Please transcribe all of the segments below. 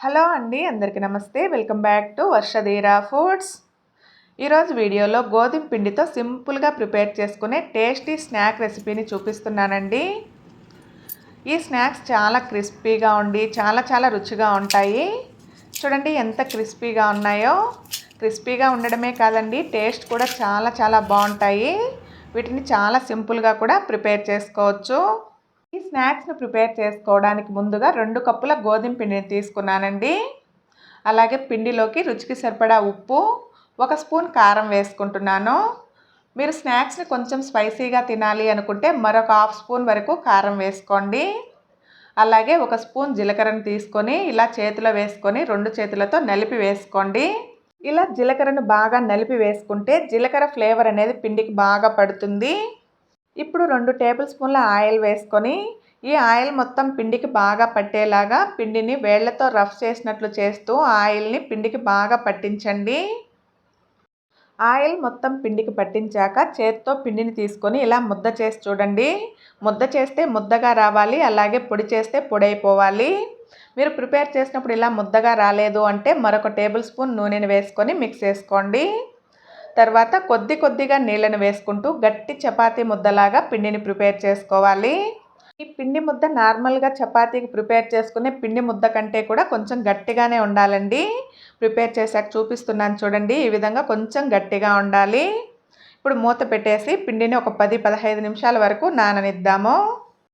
Hello అండి అందరికీ నమస్తే. Welcome back to Varshadheera foods. ఈరోజు వీడియోలో గోధుమ పిండితో సింపుల్గా ప్రిపేర్ చేసుకునే టేస్టీ స్నాక్ రెసిపీని చూపిస్తున్నానండి. ఈ స్నాక్స్ చాలా క్రిస్పీగా ఉండి చాలా చాలా రుచిగా ఉంటాయి. చూడండి ఎంత క్రిస్పీగా ఉన్నాయో. క్రిస్పీగా ఉండడమే కాదండి టేస్ట్ కూడా చాలా చాలా బాగుంటాయి. వీటిని చాలా సింపుల్గా కూడా ప్రిపేర్ చేసుకోవచ్చు. ఈ స్నాక్స్ను ప్రిపేర్ చేసుకోవడానికి ముందుగా రెండు కప్పుల గోధుమ పిండిని తీసుకున్నానండి. అలాగే పిండిలోకి రుచికి సరిపడా ఉప్పు ఒక స్పూన్ కారం వేసుకుంటున్నాను. మీరు స్నాక్స్ని కొంచెం స్పైసీగా తినాలి అనుకుంటే మరొక హాఫ్ స్పూన్ వరకు కారం వేసుకోండి. అలాగే ఒక స్పూన్ జీలకర్రను తీసుకొని ఇలా చేతిలో వేసుకొని రెండు చేతులతో నలిపి వేసుకోండి. ఇలా జీలకర్రను బాగా నలిపి వేసుకుంటే జీలకర్ర ఫ్లేవర్ అనేది పిండికి బాగా పడుతుంది. ఇప్పుడు రెండు టేబుల్ స్పూన్ల ఆయిల్ వేసుకొని ఈ ఆయిల్ మొత్తం పిండికి బాగా పట్టేలాగా పిండిని వేళ్ళతో రఫ్ చేసినట్లు చేస్తూ ఆయిల్ని పిండికి బాగా పట్టించండి. ఆయిల్ మొత్తం పిండికి పట్టించాక చేత్తో పిండిని తీసుకొని ఇలా ముద్ద చేసి చూడండి. ముద్ద చేస్తే ముద్దగా రావాలి అలాగే పొడి చేస్తే పొడి అయిపోవాలి. మీరు ప్రిపేర్ చేసినప్పుడు ఇలా ముద్దగా రాలేదు అంటే మరొక టేబుల్ స్పూన్ నూనెని వేసుకొని మిక్స్ చేసుకోండి. తర్వాత కొద్ది కొద్దిగా నీళ్ళని వేసుకుంటూ గట్టి చపాతీ ముద్దలాగా పిండిని ప్రిపేర్ చేసుకోవాలి. ఈ పిండి ముద్ద నార్మల్గా చపాతీకి ప్రిపేర్ చేసుకునే పిండి ముద్ద కంటే కూడా కొంచెం గట్టిగానే ఉండాలండి. ప్రిపేర్ చేశాక చూపిస్తున్నాను చూడండి ఈ విధంగా కొంచెం గట్టిగా ఉండాలి. ఇప్పుడు మూత పెట్టేసి పిండిని ఒక పది పదహైదు నిమిషాల వరకు నాననిద్దాము.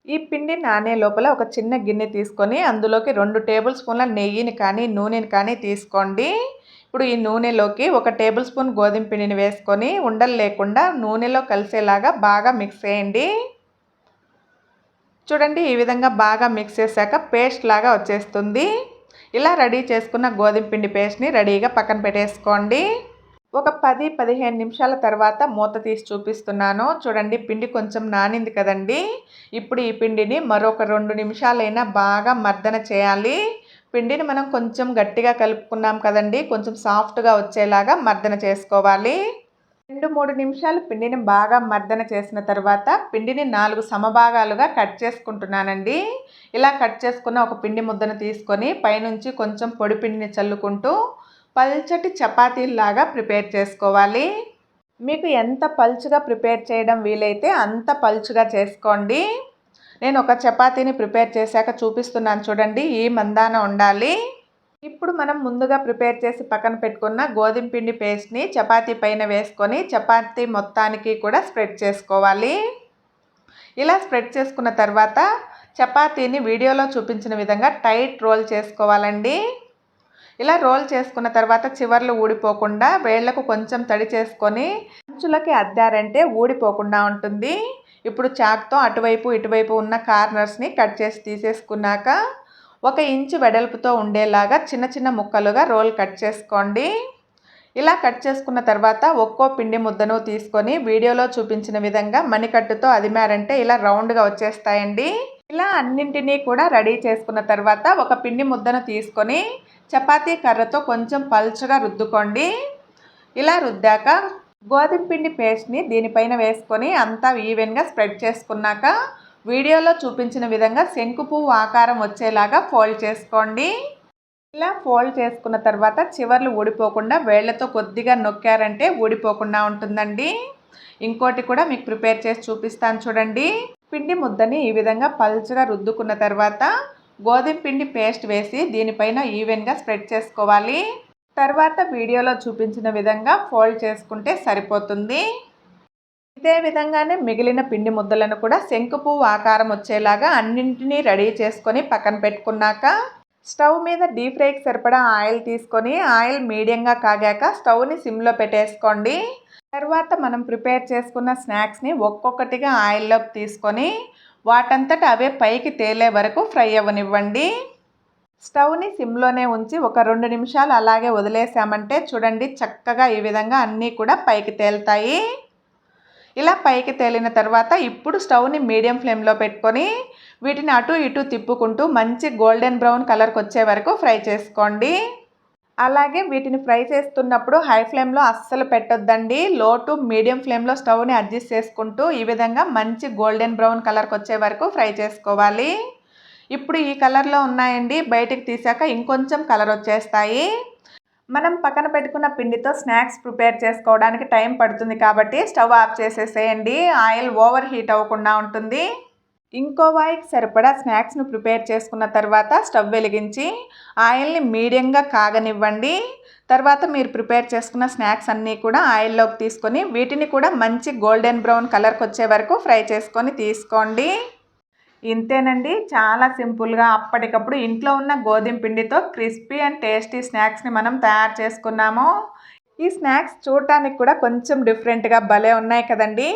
ఈ పిండి నానే లోపల ఒక చిన్న గిన్నె తీసుకొని అందులోకి రెండు టేబుల్ స్పూన్ల నెయ్యిని కానీ నూనెని కానీ తీసుకోండి. ఇప్పుడు ఈ నూనెలోకి ఒక టేబుల్ స్పూన్ గోధుమ పిండిని వేసుకొని ఉండలు లేకుండా నూనెలో కలిసేలాగా బాగా మిక్స్ చేయండి. చూడండి ఈ విధంగా బాగా మిక్స్ చేశాక పేస్ట్ లాగా వచ్చేస్తుంది. ఇలా రెడీ చేసుకున్న గోధుమ పిండి పేస్ట్ని రెడీగా పక్కన పెట్టేసుకోండి. ఒక పది పదిహేను నిమిషాల తర్వాత మూత తీసి చూపిస్తున్నాను. చూడండి పిండి కొంచెం నానింది కదండి. ఇప్పుడు ఈ పిండిని మరొక రెండు నిమిషాలైనా బాగా మర్దన చేయాలి. పిండిని మనం కొంచెం గట్టిగా కలుపుకున్నాం కదండి కొంచెం సాఫ్ట్గా వచ్చేలాగా మర్దన చేసుకోవాలి. రెండు మూడు నిమిషాలు పిండిని బాగా మర్దన చేసిన తర్వాత పిండిని నాలుగు సమభాగాలుగా కట్ చేసుకుంటున్నానండి. ఇలా కట్ చేసుకున్న ఒక పిండి ముద్దను తీసుకొని పైనుంచి కొంచెం పొడి పిండిని చల్లుకుంటూ పల్చటి చపాతీలాగా ప్రిపేర్ చేసుకోవాలి. మీకు ఎంత పల్చుగా ప్రిపేర్ చేయడం వీలైతే అంత పల్చుగా చేసుకోండి. నేను ఒక చపాతీని ప్రిపేర్ చేశాక చూపిస్తున్నాను చూడండి ఈ మందాన ఉండాలి. ఇప్పుడు మనం ముందుగా ప్రిపేర్ చేసి పక్కన పెట్టుకున్న గోధుమ పిండి పేస్ట్ని చపాతీ పైన వేసుకొని చపాతీ మొత్తానికి కూడా స్ప్రెడ్ చేసుకోవాలి. ఇలా స్ప్రెడ్ చేసుకున్న తర్వాత చపాతీని వీడియోలో చూపించిన విధంగా టైట్ రోల్ చేసుకోవాలండి. ఇలా రోల్ చేసుకున్న తర్వాత చివర్లు ఊడిపోకుండా వేళ్ళకు కొంచెం తడి చేసుకొని అంచులకి అద్దారంటే ఊడిపోకుండా ఉంటుంది. ఇప్పుడు చాక్తో అటువైపు ఇటువైపు ఉన్న కార్నర్స్ని కట్ చేసి తీసేసుకున్నాక ఒక ఇంచు వెడల్పుతో ఉండేలాగా చిన్న చిన్న ముక్కలుగా రోల్ కట్ చేసుకోండి. ఇలా కట్ చేసుకున్న తర్వాత ఒక్కో పిండి ముద్దను తీసుకొని వీడియోలో చూపించిన విధంగా మణికట్టుతో అదిమారంటే ఇలా రౌండ్గా వచ్చేస్తాయండి. ఇలా అన్నింటినీ కూడా రెడీ చేసుకున్న తర్వాత ఒక పిండి ముద్దను తీసుకొని చపాతీ కర్రతో కొంచెం పల్చగా రుద్దుకోండి. ఇలా రుద్దాక గోధుమ పిండి పేస్ట్ని దీనిపైన వేసుకొని అంతా ఈవెన్గా స్ప్రెడ్ చేసుకున్నాక వీడియోలో చూపించిన విధంగా శంకు పువ్వు ఆకారం వచ్చేలాగా ఫోల్డ్ చేసుకోండి. ఇలా ఫోల్డ్ చేసుకున్న తర్వాత చివర్లు ఊడిపోకుండా వేళ్ళతో కొద్దిగా నొక్కారంటే ఊడిపోకుండా ఉంటుందండి. ఇంకోటి కూడా మీకు ప్రిపేర్ చేసి చూపిస్తాను చూడండి. పిండి ముద్దని ఈ విధంగా పల్చగా రుద్దుకున్న తర్వాత గోధుమ పిండి పేస్ట్ వేసి దీనిపైన ఈవెన్గా స్ప్రెడ్ చేసుకోవాలి. తర్వాత వీడియోలో చూపించిన విధంగా ఫోల్డ్ చేసుకుంటే సరిపోతుంది. ఇదే విధంగానే మిగిలిన పిండి ముద్దలను కూడా శంకుపువ్వు ఆకారం వచ్చేలాగా అన్నింటినీ రెడీ చేసుకొని పక్కన పెట్టుకున్నాక స్టవ్ మీద డీప్ ఫ్రైకి సరిపడా ఆయిల్ తీసుకొని ఆయిల్ మీడియంగా కాగాక స్టవ్ని సిమ్లో పెట్టేసుకోండి. తర్వాత మనం ప్రిపేర్ చేసుకున్న స్నాక్స్ని ఒక్కొక్కటిగా ఆయిల్లోకి తీసుకొని వాటంతట అవే పైకి తేలే వరకు ఫ్రై అవ్వనివ్వండి. స్టవ్ని సిమ్లోనే ఉంచి ఒక రెండు నిమిషాలు అలాగే వదిలేసామంటే చూడండి చక్కగా ఈ విధంగా అన్నీ కూడా పైకి తేలుతాయి. ఇలా పైకి తేలిన తర్వాత ఇప్పుడు స్టవ్ని మీడియం ఫ్లేమ్లో పెట్టుకొని వీటిని అటు ఇటు తిప్పుకుంటూ మంచి గోల్డెన్ బ్రౌన్ కలర్కి వచ్చే వరకు ఫ్రై చేసుకోండి. అలాగే వీటిని ఫ్రై చేస్తున్నప్పుడు హై ఫ్లేమ్లో అస్సలు పెట్టొద్దండి. లో టు మీడియం ఫ్లేమ్లో స్టవ్ని అడ్జస్ట్ చేసుకుంటూ ఈ విధంగా మంచి గోల్డెన్ బ్రౌన్ కలర్కి వచ్చే వరకు ఫ్రై చేసుకోవాలి. ఇప్పుడు ఈ కలర్లో ఉన్నాయండి. బయటికి తీసాక ఇంకొంచెం కలర్ వచ్చేస్తాయి. మనం పక్కన పెట్టుకున్న పిండితో స్నాక్స్ ప్రిపేర్ చేసుకోవడానికి టైం పడుతుంది కాబట్టి స్టవ్ ఆఫ్ చేసేసేయండి. ఆయిల్ ఓవర్ హీట్ అవ్వకుండా ఉంటుంది. ఇంకో వాయికి సరిపడా స్నాక్స్ను ప్రిపేర్ చేసుకున్న తర్వాత స్టవ్ వెలిగించి ఆయిల్ని మీడియంగా కాగనివ్వండి. తర్వాత మీరు ప్రిపేర్ చేసుకున్న స్నాక్స్ అన్నీ కూడా ఆయిల్లోకి తీసుకొని వీటిని కూడా మంచి గోల్డెన్ బ్రౌన్ కలర్కి వచ్చే వరకు ఫ్రై చేసుకొని తీసుకోండి. ఇంతేనండి. చాలా సింపుల్గా అప్పటికప్పుడు ఇంట్లో ఉన్న గోధుమ పిండితో క్రిస్పీ అండ్ టేస్టీ స్నాక్స్ని మనం తయారు చేసుకున్నాము. ఈ స్నాక్స్ చూడటానికి కూడా కొంచెం డిఫరెంట్గా భలే ఉన్నాయి కదండి.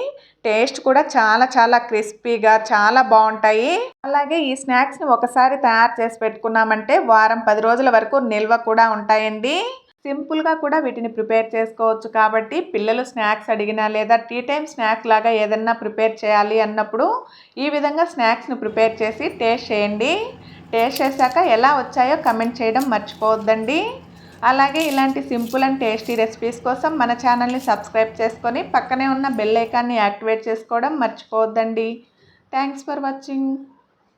టేస్ట్ కూడా చాలా చాలా క్రిస్పీగా చాలా బాగుంటాయి. అలాగే ఈ స్నాక్స్ని ఒకసారి తయారు చేసి పెట్టుకున్నామంటే వారం పది రోజుల వరకు నిల్వ కూడా ఉంటాయండి. సింపుల్గా కూడా వీటిని ప్రిపేర్ చేసుకోవచ్చు. కాబట్టి పిల్లలు స్నాక్స్ అడిగినా లేదా టీ టైం స్నాక్ లాగా ఏదన్నా ప్రిపేర్ చేయాలి అన్నప్పుడు ఈ విధంగా స్నాక్స్ని ప్రిపేర్ చేసి టేస్ట్ చేయండి. టేస్ట్ చేశాక ఎలా వచ్చాయో కమెంట్ చేయడం మర్చిపోవద్దండి. అలాగే ఇలాంటి సింపుల్ అండ్ టేస్టీ రెసిపీస్ కోసం మన ఛానల్ని సబ్స్క్రైబ్ చేసుకొని పక్కనే ఉన్న బెల్ ఐకాన్ని యాక్టివేట్ చేసుకోవడం మర్చిపోవద్దండి. Thanks for watching.